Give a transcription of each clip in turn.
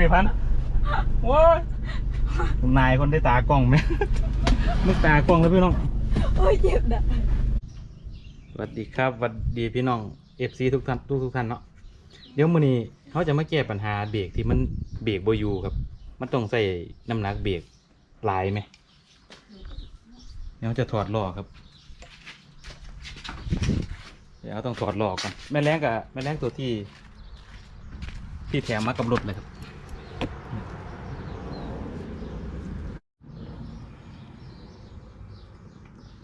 ไม่พันโว้ยนายคนได้ตากล้องไหมมึกตากล้องแล้วพี่น้องโอ้ยเจ็บนะสวัสดีครับสวัสดีพี่น้องเอฟซีทุกท่านทุกทุกท่านเนาะเดี๋ยวมื้อนี้เขาจะมาแก้ปัญหาเบรกที่มันเบรกบ่อยู่ครับ มันต้องใส่น้ำหนักเบรกหลายไหมเดี๋ยวจะถอดล้อครับ เดี๋ยวต้องถอดล้อก่อนแม่แรงกับแม่แรงตัวที่ ที่แถมมากับรถเลยครับ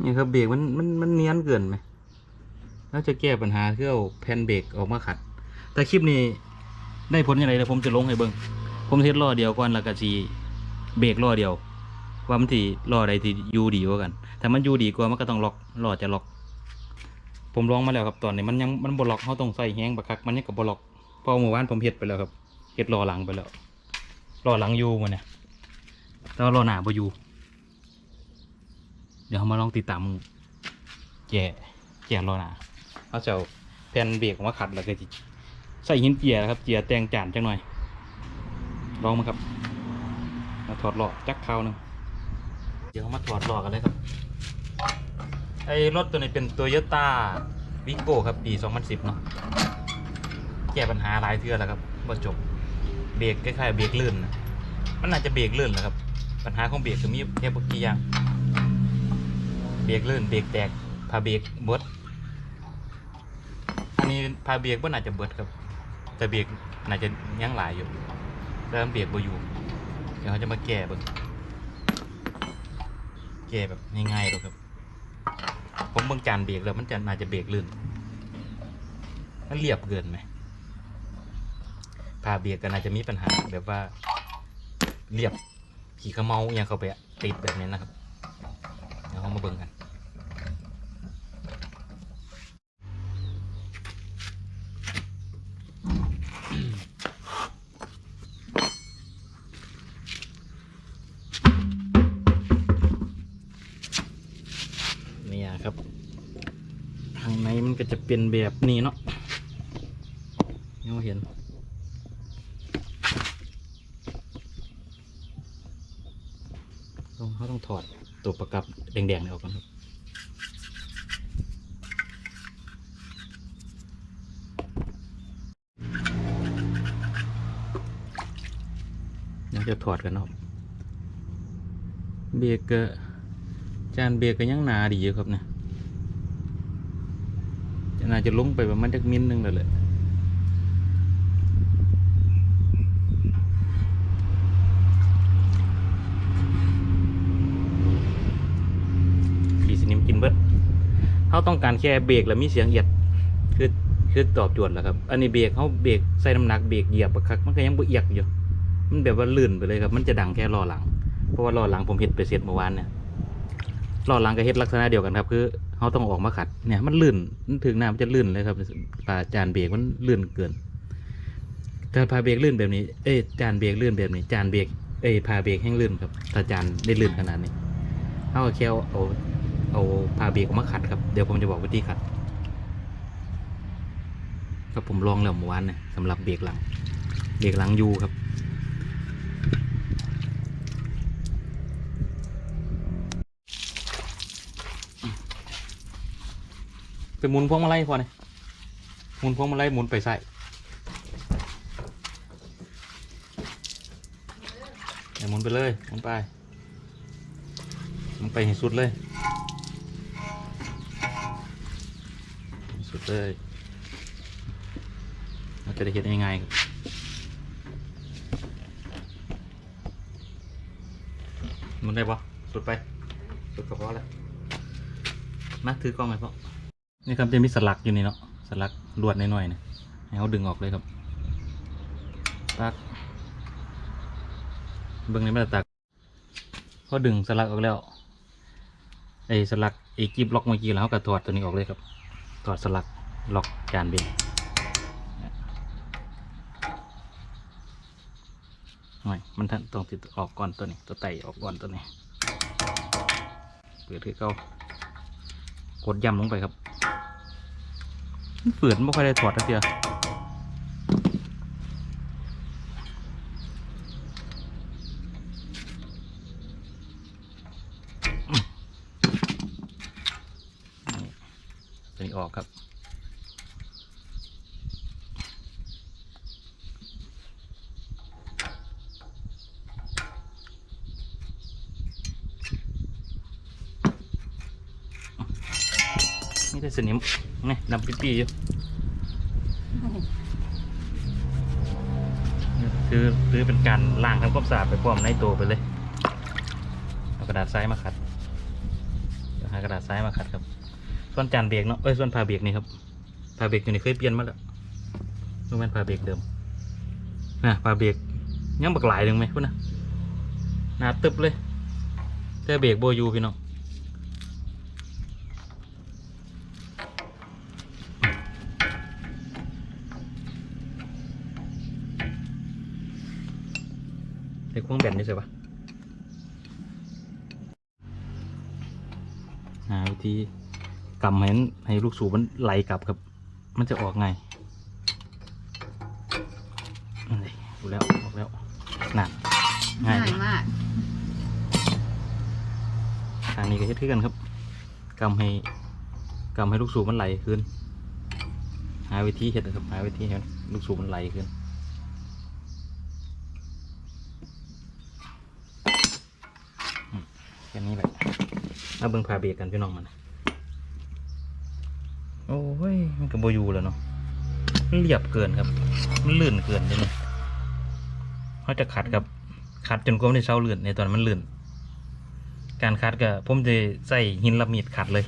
นี่ครับเบรกมันมันมันเนียนเกินไหมแล้วจะแก้ปัญหาคือเอแผ่นเบรกออกมาขัด แต่คลิปนี้ได้ผลยังไงเดี๋ยวผมจะลงให้เบิ้งผมเทสล้อเดียวก่อนแล้วก็สีเบรกล้อเดียว ว่ามันที่ล้อใดที่ยูดีกว่ากันถ้ามันยูดีกว่ามันก็ต้องล็อกล้อจะล็อก ผมลองมาแล้วครับตอนนี้มันยังมันบล็อกเขาต้องใส่แห้งบักคักมันยังกับบล็อกเพอเมื่อวานผมเฮ็ดไปแล้วครับเฮ็ดล้อหลังไปแล้วล้อหลังยูมาเนี่ยแต่ว่าล้อหน้าบ่ยู่ เดี๋ยวเรามาลองติดตามแก่แก่ล้อหนาเขาจะเอาแผ่นเบรกออกมาขัดแล้วก็จิใส่หินเจียนะครับเจียแตงจานจังหน่อย ลองมาครับมาถอดหลอดจักครานึงเดี๋ยวมาถอดหลอดกันเลยครับ ไอ้รถตัวนี้เป็นตัวยต้าวิโก้ครับปี 2010 เนาะแก้ปัญหาหลายเทื่อแล้วครับว่าจบเบรกคล้ายๆเบรกลื่นนะมันอาจจะเบรกลื่นแหละครับ ปัญหาของเบรกคือมีแค่บางกี่อย่าง เบรกลื่นเบรกแตกพาเบรกเบิดอันนี้พาเบรกว่น่าจะเบิดครับ แต่เบรกน่าจะยังหลายอยู่แล้วเบรกบอยู่เดี๋ยวเขาจะมาแก้เบิ่งแก้แบบง่ายๆหรอกครับผมเบิ่งจานเบรกแล้วมันจะน่าจะเบรกลื่นมันเรียบเกินไหมพาเบรกก็น่าจะมีปัญหาแบบว่าเรียบขี่ขมเมาอหยังเข้าไปอะติดแบบนี้นะครับ เดี๋ยวเขามาเบิ่งกัน เป็นแบบนี้เนาะยังเห็น ต้องเขาต้องถอดตัวประกับแดงๆนี่ออกก่อนครับเดี๋ยวจะถอดกันเนาะเบรกจานเบรกก็ยังหนาดีอยู่ครับเนี่ย น่าจะลงไปประมาณจักมิลหนึงแล้วแหละปีสนิมกินเบิดเขาต้องการแค่เบรกแล้วมีเสียงเอียด คือคือตอบโจทย์แล้วครับ อันนี้เบรกเขาเบรกใส่น้ำหนักเบรกเหยียบบักคักมันก็ยังบ่เอียดอยู่ มันแบบว่าลื่นไปเลยครับ มันจะดังแค่ล้อหลัง เพราะว่าล้อหลังผมเห็ดไปเสร็จเมื่อวานเนี่ยล้อหลังก็เห็ดลักษณะเดียวกันครับ คือ เขาต้องออกมาขัดเนี่ยมันลื่นถึงน้ำมันจะลื่นเลยครับปลาจานเบรกมันลื่นเกินถ้าพาเบรกลื่นแบบนี้เอ้ยจานเบรกลื่นแบบนี้ จานเบรกเอ้ยพาเบรกแห้งลื่นครับถ้าจานได้ลื่นขนาดนี้เขาแค่เอาเอาเอาพาเบรกออกมาขัดครับเดี๋ยวผมจะบอกวิธีขัดครับผมลองแล้วเมื่อวานเนี่ยสำหรับเบรกหลัง เบรกหลังยูครับ หมุนพวงมาลัยพอนี่หมุนพวงมาลัยหมุนไปใส่เดี๋ยวหมุนไปเลยหมุนไปมุนไปให้สุดเลย สุดเลยเราจะได้เห็นยๆครับหมุนได้ปะสุดไป สุดกระเพาะแล้วมาถือกล้องไงพ่อ นี่ครับจะมีสลักอยู่นี่เนาะสลักลวดน้อยๆนี่ยให้เขาดึงออกเลยครับตักเบื้องในมันจะตักเขาดึงสลักออกแล้วไอ้สลักไอ้กีบล็อกเมื่อกี้แล้วเขาก็ถอดตัวนี้ออกเลยครับถอดสลักล็อกจานบรกหน่อยมันทันต้องติดออกก่อนตัวนี้ตัวไตออกก่อนตัวนี้เปิดคือเก้ากดย่ำลงไปครับ ฝืนไม่ค่อยได้ถอดนะเดียว ตัวนี้ออกครับ นี่ได้สนิมนี่ดำปิ๊ปี้อยู่คือคือเป็นการล้างทำความสะอาดไปพร้อมในตัวไปเลยเอากระดาษทรายมาขัดเดี๋ยวหากระดาษทรายมาขัดครับ ส่วนจานเบรกเนาะเอ้ยส่วนพาเบรกนี่ครับพาเบรกอยู่นี่เคยเปลี่ยนมาแล้วรู้ไหมนพาเบรกเดิมนะพาเบรกยังบักหลายหนึ่งไหมพุ่นนะหนาตึบเลยแต่เบรกโบยูพี่น้อง เด็กควงแบนนี่ใช่ปะหาวิธีกำให้มันให้ลูกสูบมันไหลกลับครับ มันจะออกไงนี่ดูแล้วออกแล้วนั่นง่าง่ายยมากทางนี้ก็เฮ็ดคือกันครับกำให้กำให้ลูกสูบมันไหลขึ้น หาวิธีเฮ็ดนะครับหาวิธีให้ลูกสูบมันไหลขึ้น แค่นี้แหละ เอาเบิ่งพาเบรกกันพี่น้องมันโอ้ยมันกับโบอยูแล้วเนาะมันเรียบเกินครับมันลื่นเกินเลยนี่เขาจะขัดกับขัดจนกว่ามันจะเศร้าลื่นในตอนมันลื่น การขัดก็ผมจะใส่หินละมีดขัดเลย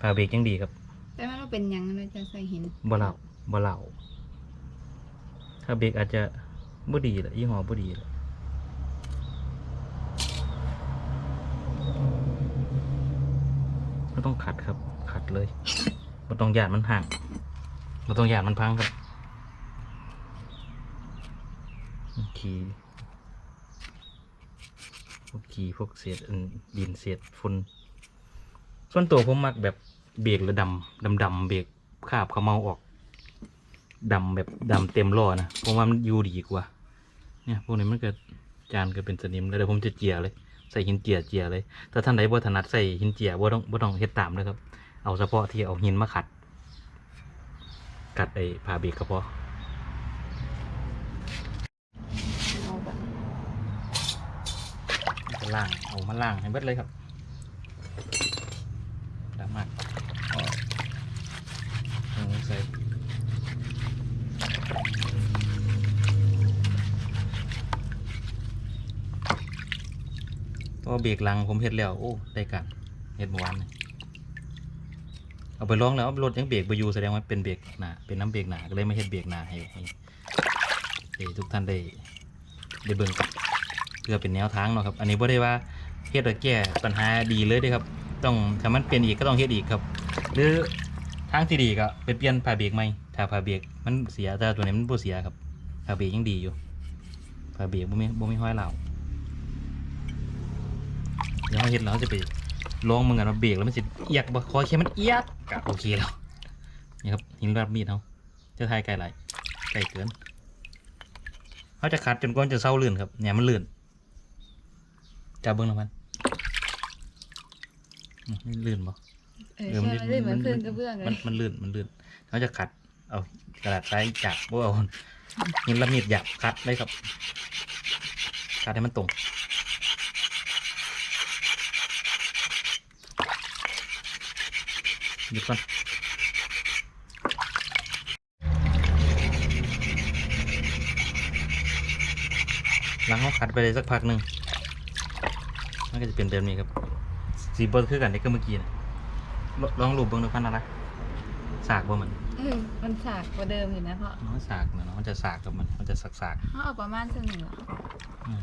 พาเบรกยังดีครับ แต่มันเป็นหยังเราจะใส่หินบ่เหล่าบ่เหล่าถ้าเบรกอาจจะบ่ดีแหละยี่ห้อบ่ดีแหละ ก็ต้องขัดครับ ขัดเลยบ่ต้องหยาดมันห่างบ่ต้องหยาดมันพังครับขี่พวกขีพวกเศษดินเศษฝุ่นส่วนตัวผมมักแบบเบรกแล้วดำดำดำเบรกคาบเขาเมาออกดำแบบดำเต็มล้อนะผมว่ามันอยู่ดีกว่า เนี่ยพวกนี้มันเกิดจานก็เป็นสนิมแล้วเดี๋ยวผมจะเจียเลย ใส่หินเจียเจียเลยถ้าท่านใดบ่ถนัดใส่หินเจียบ่ต้องบ่ต้องเฮ็ดตามนะครับ เอาเฉพาะที่เอาหินมาขัด กัดไอ้ผ้าเบรกก็พอเอาแบบจะล่างเอามาล่างให้เบิดเลยครับดำมากเอาใส่ ตัวเบรกหลังผมเฮ็ดแล้วโอ้ได้กันเฮ็ดเมื่อวานนี่เอาไปลองแล้วรถยังเบรกไปอยู่แสดงว่าเป็นเบรกหนาเป็นน้ำเบรกหนาก็เลยไม่เฮ็ดเบรกหนาให้ให้ทุกท่านได้ได้เบิ่งกันเพื่อเป็นแนวทางเนาะครับ อันนี้บ่ได้ว่าเฮ็ดแล้วแก้ปัญหาดีเลยเด้ครับ ต้องถ้ามันเปลี่ยนอีกก็ต้องเฮ็ดอีกครับ หรือทางที่ดีก็ไปเปลี่ยนผ้าเบรกใหม่ถ้าผ้าเบรกมันเสียแต่ตัวนี้มันบ่เสียครับผ้าเบรกยังดีอยู่ผ้าเบรกบ่มีบ่มีห้อยเหล่า เดี๋ยวเราเฮ็ดแล้วเราจะไปลองมึงกันว่าเบรกแล้วมันสิเอียกบ่คอยแค่มันเอียกก็โอเคแล้วนี่ครับหินรับมีดเฮาจะทายไกลหลายไกลเกินเขาจะขัดจนกว่ามันจะเศร้าลื่นครับเนี่ยมันลื่นจับเบิ้งแล้วมันอืมมันลื่นบ่เออเออใช่มันมันเลยเหมือนมันพื้นกระเบื้องเลมันยมันลื่นมันลื่นเขาจะขัดเอากระดาษทรายจับบ่เอาหินละมีดหยับขัดเลยครับขัดให้มันตรง หยุดก่อนหลังเขาขัดไปเลยสักพักหนึ่งมันก็จะเป็นแบบนี้ครับ สีเบิร์คือกันนี่ก็เมื่อกี้นะลลองรูปเบิ้งดูพันอะไรสากบ่มันเออมันสากกว่าเดิมอยู่นะเพราะน้องสากนะเนาะมันจะสากกับมัน มันจะสักสากเขาเอาประมาณเท่านี้เหรอๆอืม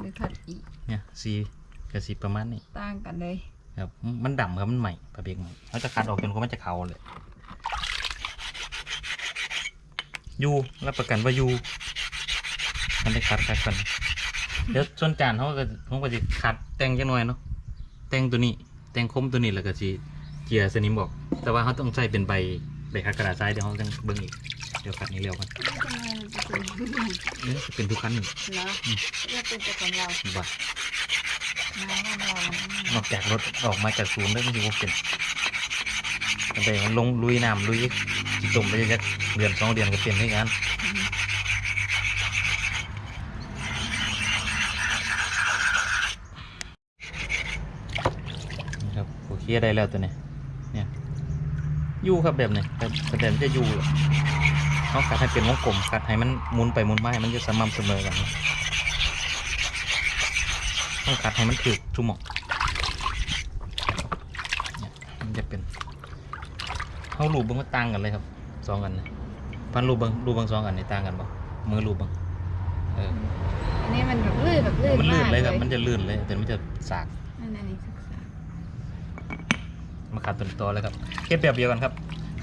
หรือขัดอีกเนี่ยสีกับสีประมาณนี้ต่างกันเลย ครับมันดำครับมันใหม่ปลาเบกใหม่เขาจะคัดออกจนกว่ามันจะเขาเลยอยูรับประกันว่าอยูมันได้คัดคัดกันเดี๋ยวส่วนจานเขาก็ผมก็จะคัดแต่งจังหน่อยเนาะแต่งตัวนี้แต่งคมตัวนี้แล้วก็จีเจียสนิมบอก แต่ว่าเขาต้องใช้เป็นใบใบคัดกระดาษทรายเดี๋ยวเขาต้องเบิ่งอีกเดี๋ยวคัดนี้เร็วกันทำไมมันจะเป็นเหรอเอ๊ะเป็นทุกคันนี่จะเป็นแต่ของเราบ้า นอกจากรถออกมาจากศูนย์แล้วมันจะว่าเป็นมันไปมันลงลุยน้ำลุยจิตุ่มไปจะเดือนสองเดือนก็เปลี่ยนให้งานนี่ครับโอเคได้แล้วตัวนี้เนี่ยอยู่ครับแบบนี้แต่แต่มันจะอยู่หรอกเขาคัดให้เป็นวงกลมคัดให้มันหมุนไปหมุนมาให้มันจะสม่ำเสมอกันนะ ต้องคัดให้มันถูกทุกหมองเนี่ยมันจะเป็นเขารูปเบิ้งมันต่างกันเลยครับสองอันนะพันรูปเบิ้งรูปเบิ้งสองอันนี่ต่างกันปะมือรูปเบิ้งเอออันนี้มันแบบลื่นแบบลื่นมันลื่นากเลยครับมันจะลื่นเลยแต่มันจะสากนั่นอันนี้ศึกษามาคัดตัวนี้ต่อเลยครับเก็บแบบเดียวกันครับ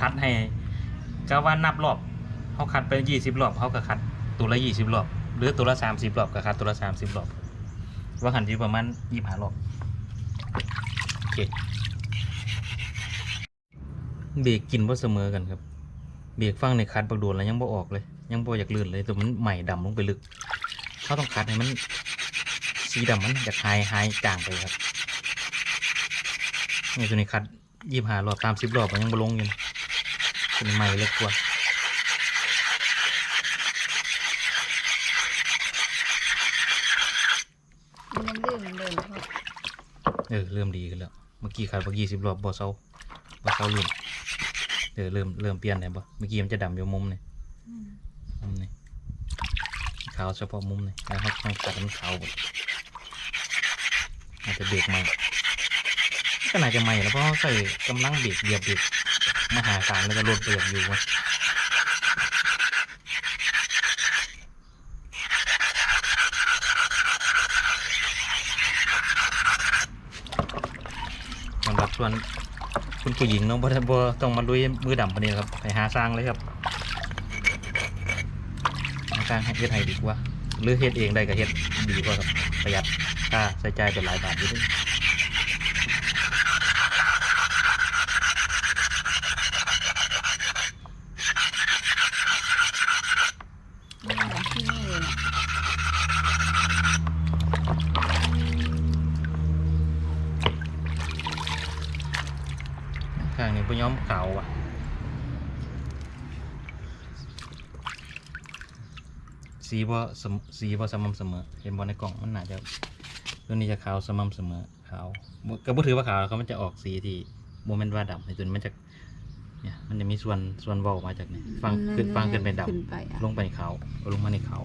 คัดให้ก็ว่านับรอบเขาคัดไปยี่สิบรอบเขาก็คัดตัวละยี่สิบรอบ หรือตัวละสามสิบรอบก็คัดตัวละสามสิบรอบ ว่าหันที่ประมาณยี่สิบห้ารอบโอเคเบรกกินว่าเสมอกันครับ เบรกฟังในคัดบักโดนแล้วยังบ่ออกเลย ยังบ่อยากลื่นเลยแตัวมันใหม่ดำลงไปลึกเขาต้องคัดให้มันสีดำมันอยากหายหายจางไปครับนี่ตัวนี้คัดยี่ห้ารอบตามสิบรอบมันยังบ่ลงอยู่นะตัวนี้ใหม่เล็กกว่า มันยังลื่นเหมือนเดิมเพราะ เออเริ่มดีขึ้นแล้ว เมื่อกี้คัดบักยี่สิบรอบบ่เซาบ่เซาลื่นเออเริ่มเริ่มเปลี่ยนแล้วบ่เมื่อกี้มันจะดำอยู่มุมนี่มมุมนี่ขาวเฉพาะมุมนี่แล้วเขาต้องคัดมันขาวหมดอาจจะเบรกใหม่ก็น่าจะใหม่แล้วเพราะใส่กำลังเบรกเหยียบเบรกมหาศาลแล้วก็รถเบรกอยู่วะ ส่วนคุณผู้หญิงเนาะบ่ได้บ่ต้องมาลุยมือดำปนี้ครับไปหาสร้างเลยครับสร้างให้เฮ็ดให้ดีกว่า หรือเฮ็ดเองได้ก็เฮ็ดดีกว่าครับประหยัดค่าใช้จ่ายเป็นหลายบาทอยู่ด้วย มันเหมือนที่นี่เลยนะ ข้างนี้บ่ยอมขาวอะ สีบ่สมสีบ่สม่ำเสมอ เห็นบ่ในกล่องมันน่าจะตัวนี้จะขาวสม่ำเสมอขาวบ่ก็บ่ถือว่าขาวเขามันจะออกสีที่บ่แม่นว่าดำในตัวนี้มันจะเนี่ยมันจะมีส่วนส่วนเว้ามาจากนี่ฟังขึ้นฟังขึ้นเป็นดำขึ้นไปอะลงไปขาวเอาลงมาในขาว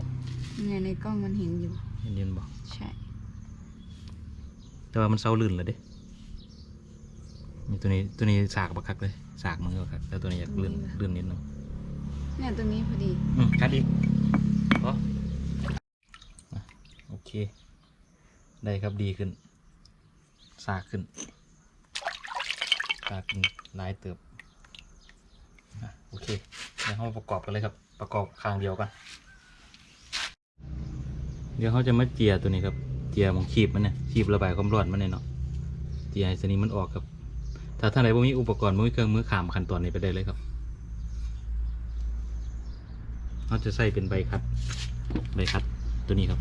เนี่ยในกล้องมันเห็นอยู่เห็นยืนบอกใช่แต่ว่ามันเศร้าลื่นเลยเด้นี่ตัวนี้ตัวนี้สากบักคักเลยสากมือบักคักแต่ตัวนี้อยากลื่นลื่นนิดนึงเนี่ยตรงนี้พอดีอืมคัดอีก โอเค ได้ครับดีขึ้น สากขึ้น สากขึ้นลายเติบโอเคเดี๋ยวเรามาประกอบกันเลยครับ ประกอบข้างเดียวกัน เดี๋ยวเขาจะมาเจียตัวนี้ครับ เจียมองคีบมันเนี่ยคีบระบายความร้อนมันเนี่ยเนาะ เจียให้สนิมมันออกครับ ถ้าท่านใดบ่มีอุปกรณ์บ่มีเครื่องมือขามขั้นตอนนี้ไปได้เลยครับ เราจะใส่เป็นใบคัด ใบคัดตัวนี้ครับ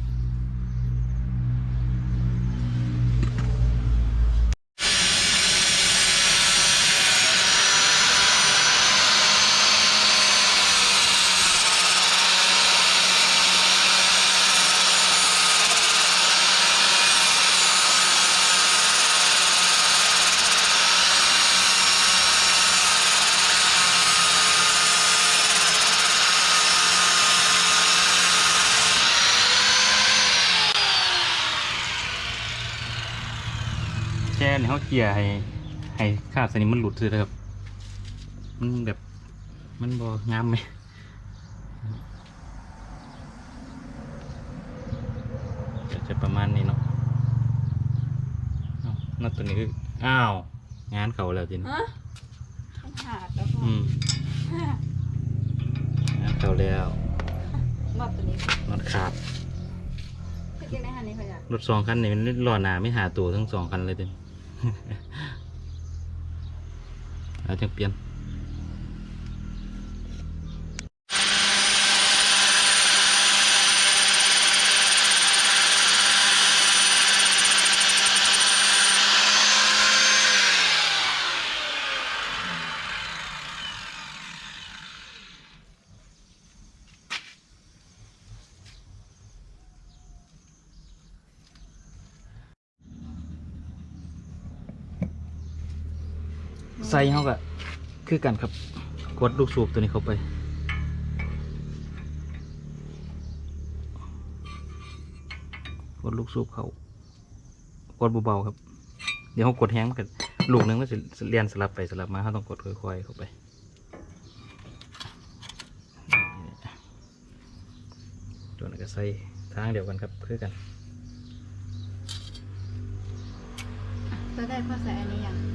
แช่ เนี่ยเขาเกลี่ยให้ให้คราบสนิมมันหลุดเลยนะครับ มันแบบมันบองามไหมจะจะประมาณนี้เนาะเอ้านัดตัวนี้คืออ้าว งานเขาแล้วจริงฮะต้องหาดแล้วก็อืมงานเขาแล้วรอบตัวนี้นัดขาดพี่กินได้ฮันนี้พอจ้ะรถสองคันนี่มันรอหนาไม่หาตัวทั้งสองคันเลยเต็ม เอา ใส่เขาก็คือกันครับกดลูกสูบตัวนี้เข้าไป กดลูกสูบเขากดเบาๆครับ เดี๋ยวเขากดแห้งมันกันลูกหนึงมันจะเลียนสลับไปสลับมาเขาต้องกดค่อยๆเข้าไปตัวนั้นก็ใส่ทางเดียวกันครับคือกันตัวได้พ่อใส่อันนี้ยัง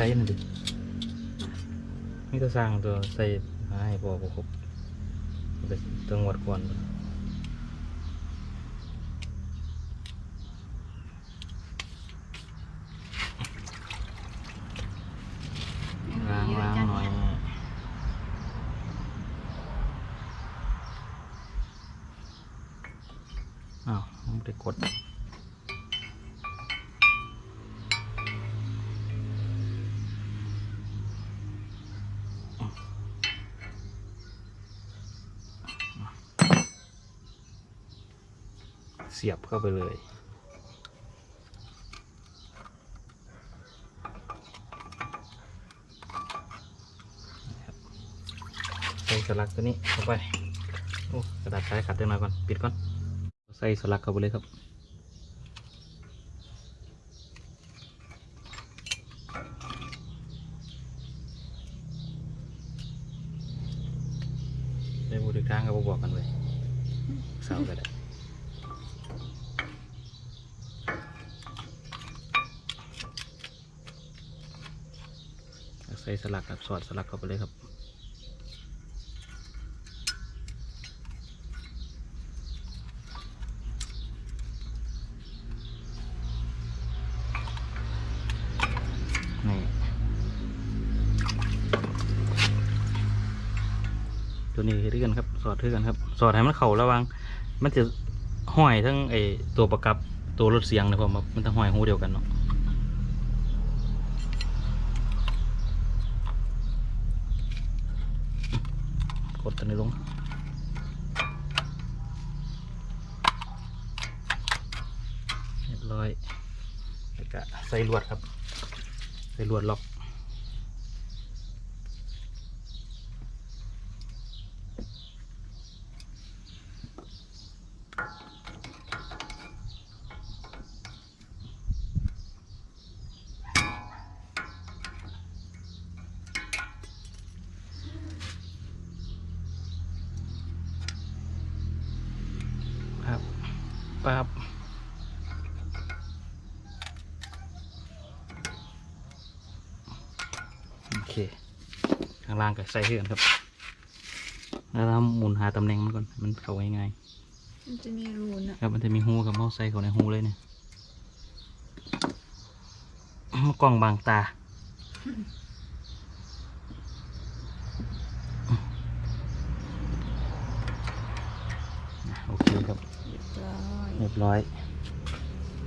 ใส่นั่นดินี่ก็สร้างตัวใส่หาให้พอบ่ครบไปตัวงวดก่อนล้างล้างหน่อยอ้าวมันไปกด เสียบเข้าไปเลย ใส่สลักตัวนี้เข้าไป โอ้กระดาษใช้ขัดเต็มหน่อยก่อน ปิดก่อน ใส่สลักเข้าไปเลยครับได้บูถึกทางก็บบอกกันเลยเสาก็ได้ใส่ส ลักครับสอดสลักเข้าไปเลยครับนี่ตัวนี้คือกันครับ สอดคือกันครับ สอดให้มันเข่าระวัง มันจะห้อยทั้งไอตัวประกับตัวรถเสียงนะผมมันต้องห้อยหูเดียวกันเนาะ กดตัวนี้ลงเรียบร้อยแล้วก็ใส่ลวดครับ ใส่ลวดล็อก ครับปั๊บโอเค ข้าง ล่างก็ใส่เพื่อนครับ แล้วเราหมุนหาตำแหน่งมันก่อนมันเข้าง่ายมันจะมีรูนอะๆครับมันจะมีหูกับเมาส์ใส่เข้าในหูเลยเนี่ยกล้องบางตา โอเคครับ เรียบร้อยเรียบร้อย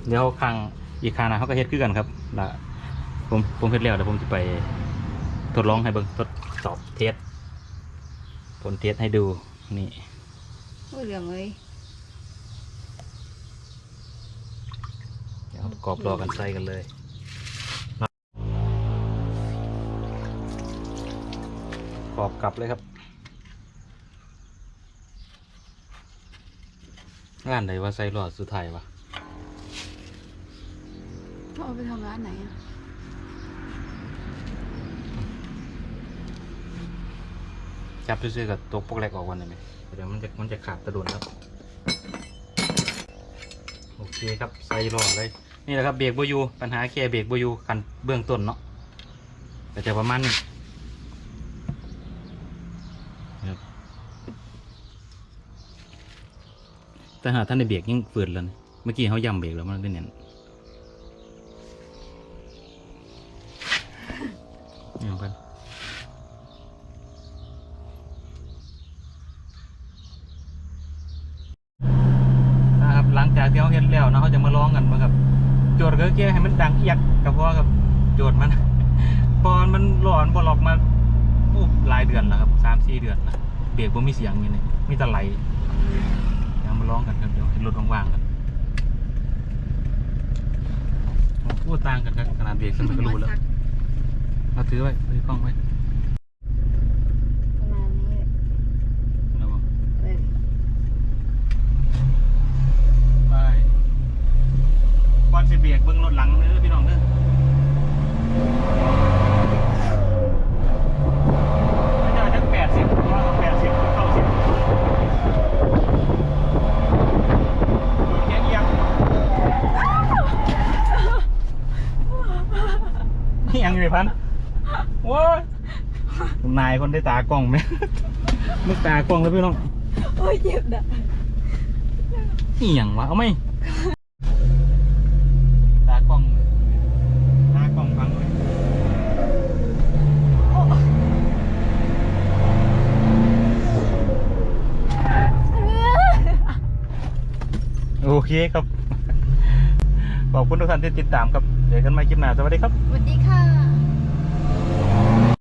เดี๋ยวครั้งอีกครั้งนะเขาก็เฮ็ดคือกันครับละผมผมเฮ็ดแล้วเดี๋ยวผมจะไปทดลองให้เบิ่งทด สอบเทสผลเทสให้ดูนี่โอ้ยเหลืองเลยเดี๋ยวประกอบรอกันใส่กันเลยประกอบกลับเลยครับงานไหนว่าใส่หลอดสุดท้ายวะพ่อเอาไปทำร้านไหนอะ จับซื่อๆกับตัวปกแรกออกวันได้ไหมเดี๋ยวมันจะมันจะขาดตะโดนครับโอเคครับใส่หลอดเลยนี่แหละครับเบรกบยูปัญหาแค่เบรกบยูคันเบื้องต้นเนาะก็จะประมาณนี้แต่หาท่านในเบรกยังฝืดเลยเมื่อกี้เขาย่ำเบรกแล้วมันได้เนียนอย่างพันนะครับหลังจากที่เขาเห็นแล้วเนาะเขาจะมาลองกันมาครับ โจทย์ก็แค่ให้มันดังเอียกกับพ่อครับ โจทย์มันพอมันหลอนบอลอกมาโอ้หลายเดือนแล้วครับสามสี่เดือนแล้วเบรกบ่มีเสียงอย่างนี้มีแต่ไหลเดี๋ยวมาลองกันครับเดี๋ยวให้รถว่างๆกันพูดต่างกันครับขนาดเบรกขึ้นไปก็รู้แล้วเอาถือไว้ถือกล้องไว้ ประมาณนี้เลย แล้วบอก เลย ไป ก่อนสิเบรกเบิ่งรถหลังเด้อพี่น้องเด้อไม่ได้ทั้งแปดสิบว่าแปดสิบเก้าสิบดูเทียงเอียงนี่ยังอยู่ในพันโว้ยนายคนได้ตากล้องไหมมึกตากล้องแล้วพี่น้องโอ้ยเจ็บนะอีหยังวะเอาไหม ตากล้องตากล้องฟังเลยโอ เคครับ ขอบคุณทุกท่านที่ติดตามครับ เจอกันใหม่คลิปหน้า สวัสดีครับ สวัสดีค่ะ